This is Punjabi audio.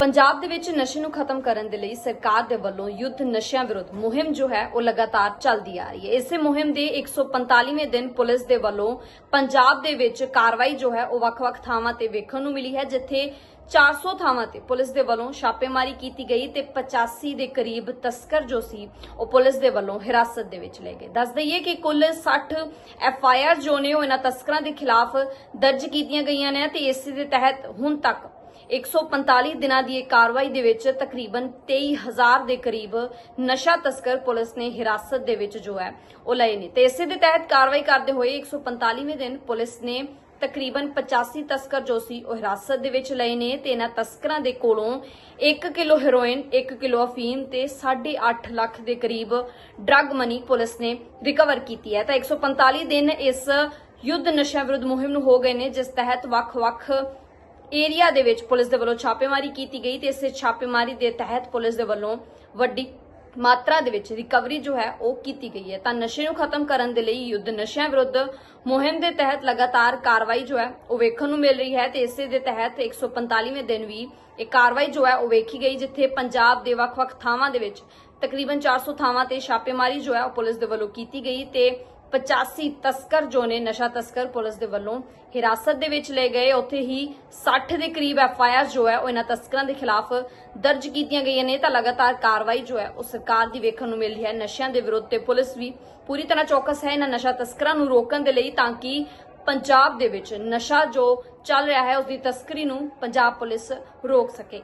ਪੰਜਾਬ ਦੇ ਵਿੱਚ ਨਸ਼ੇ ਨੂੰ ਖਤਮ ਕਰਨ ਦੇ ਲਈ ਸਰਕਾਰ ਦੇ ਵੱਲੋਂ ਯੁੱਧ ਨਸ਼ਿਆਂ ਵਿਰੁੱਧ ਮੁਹਿੰਮ ਜੋ ਹੈ, ਉਹ ਲਗਾਤਾਰ ਚੱਲਦੀ ਆ ਰਹੀ ਹੈ। ਇਸੇ ਮੁਹਿੰਮ ਦੇ 145ਵੇਂ ਦਿਨ ਪੁਲਿਸ ਦੇ ਵੱਲੋਂ ਪੰਜਾਬ ਦੇ ਵਿੱਚ ਕਾਰਵਾਈ ਜੋ ਹੈ, ਉਹ ਵੱਖ-ਵੱਖ ਥਾਵਾਂ ਤੇ ਵੇਖਣ ਨੂੰ ਮਿਲੀ ਹੈ, ਜਿੱਥੇ 400 ਥਾਵਾਂ ਤੇ ਪੁਲਿਸ ਦੇ ਵੱਲੋਂ ਛਾਪੇਮਾਰੀ ਕੀਤੀ ਗਈ ਤੇ 85 ਦੇ ਕਰੀਬ ਤਸਕਰ ਜੋ ਸੀ, ਉਹ ਪੁਲਿਸ ਦੇ ਵੱਲੋਂ ਹਿਰਾਸਤ ਦੇ ਵਿੱਚ ਲਏ ਗਏ। ਦੱਸ ਦਈਏ ਕਿ ਕੁੱਲ 60 ਐਫ ਆਈ ਆਰ ਜੋ ਨੇ, ਉਹ ਇਹਨਾਂ ਤਸਕਰਾਂ ਦੇ ਖਿਲਾਫ ਦਰਜ ਕੀਤੀਆਂ ਗਈਆਂ ਨੇ ਤੇ ਇਸ ਦੇ ਤਹਿਤ ਹੁਣ ਤੱਕ 145 ਦਿਨਾਂ ਦੀ ਇਹ ਕਾਰਵਾਈ ਦੇ ਵਿੱਚ ਤਕਰੀਬਨ 23000 ਦੇ ਕਰੀਬ ਨਸ਼ਾ ਤਸਕਰ ਪੁਲਿਸ ਨੇ ਹਿਰਾਸਤ ਦੇ ਵਿੱਚ ਜੋ ਹੈ, ਉਹ ਲਏ ਨੇ। ਤੇ ਇਸੇ ਦੇ ਤਹਿਤ ਕਾਰਵਾਈ ਕਰਦੇ ਹੋਏ 145ਵੇਂ ਦਿਨ ਪੁਲਿਸ ਨੇ ਤਕਰੀਬਨ 85 ਤਸਕਰ ਜੋ ਸੀ, ਉਹ ਹਿਰਾਸਤ ਦੇ ਵਿੱਚ ਲਏ ਨੇ ਤੇ ਇਹਨਾਂ ਤਸਕਰਾਂ ਦੇ ਕੋਲੋਂ 1 ਕਿਲੋ ਹੈਰੋਇਨ 1 ਕਿਲੋ ਅਫੀਮ ਤੇ 8.5 ਲੱਖ ਦੇ ਕਰੀਬ ਡਰੱਗ ਮਨੀ ਪੁਲਿਸ ਨੇ ਰਿਕਵਰ ਕੀਤੀ ਹੈ। ਤਾਂ 145 ਦਿਨ ਇਸ ਯੁੱਧ ਨਸ਼ਾ ਵਿਰੁੱਧ ਮੁਹਿੰਮ ਨੂੰ ਹੋ ਗਏ ਨੇ, ਜਿਸ ਤਹਿਤ ਵੱਖ-ਵੱਖ ਏਰੀਆ ਦੇ ਵਿੱਚ ਪੁਲਿਸ ਦੇ ਵੱਲੋਂ ਛਾਪੇਮਾਰੀ ਕੀਤੀ ਗਈ ਤੇ ਇਸ ਛਾਪੇਮਾਰੀ ਦੇ ਤਹਿਤ ਪੁਲਿਸ ਦੇ ਵੱਲੋਂ ਵੱਡੀ ਮਾਤਰਾ ਦੇ ਵਿੱਚ ਰਿਕਵਰੀ ਜੋ ਹੈ ਉਹ ਕੀਤੀ ਗਈ ਹੈ। ਤਾਂ ਨਸ਼ੇ ਨੂੰ ਖਤਮ ਕਰਨ ਦੇ ਲਈ ਯੁੱਧ ਨਸ਼ਿਆਂ ਵਿਰੁੱਧ ਮੁਹਿੰਮ ਦੇ ਤਹਿਤ ਲਗਾਤਾਰ ਕਾਰਵਾਈ ਜੋ ਹੈ ਉਹ ਵੇਖਣ ਨੂੰ ਮਿਲ ਰਹੀ ਹੈ ਤੇ ਇਸੇ ਦੇ ਤਹਿਤ 145ਵੇਂ ਦਿਨ ਵੀ ਇਹ ਕਾਰਵਾਈ ਜੋ ਹੈ ਉਹ ਵੇਖੀ ਗਈ ਜਿੱਥੇ ਪੰਜਾਬ ਦੇ ਵੱਖ-ਵੱਖ ਥਾਵਾਂ ਦੇ ਵਿੱਚ ਤਕਰੀਬਨ 400 ਥਾਵਾਂ ਤੇ ਛਾਪੇਮਾਰੀ ਜੋ ਹੈ ਉਹ ਪੁਲਿਸ ਦੇ ਵੱਲੋਂ ਕੀਤੀ ਗਈ ਤੇ 85 ਤਸਕਰ ਜੋ ਨੇ ਨਸ਼ਾ ਤਸਕਰ ਪੁਲਿਸ ਦੇ ਵੱਲੋਂ ਹਿਰਾਸਤ ਦੇ ਵਿੱਚ ਲਏ ਗਏ। ਉੱਥੇ ਹੀ 60 ਦੇ ਕਰੀਬ ਐਫ ਆਈ ਆਰ ਜੋ ਹੈ, ਉਹ ਇਹਨਾਂ ਤਸਕਰਾਂ ਦੇ ਖਿਲਾਫ ਦਰਜ ਕੀਤੀਆਂ ਗਈਆਂ ਨੇ। ਤਾਂ ਲਗਾਤਾਰ ਕਾਰਵਾਈ ਜੋ ਹੈ, ਉਹ ਸਰਕਾਰ ਦੀ ਵੇਖਣ ਨੂੰ ਮਿਲ ਰਹੀ ਹੈ। ਨਸ਼ਿਆਂ ਦੇ ਵਿਰੁੱਧ ਤੇ ਪੁਲਿਸ ਵੀ ਪੂਰੀ ਤਰ੍ਹਾਂ ਚੌਕਸ ਹੈ ਇਹਨਾਂ ਨਸ਼ਾ ਤਸਕਰਾਂ ਨੂੰ ਰੋਕਣ ਦੇ ਲਈ, ਤਾਂ ਕਿ ਪੰਜਾਬ ਦੇ ਵਿੱਚ ਨਸ਼ਾ ਜੋ ਚੱਲ ਰਿਹਾ ਹੈ ਉਸ ਦੀ ਤਸਕਰੀ ਨੂੰ ਪੰਜਾਬ ਪੁਲਿਸ ਰੋਕ ਸਕੇ।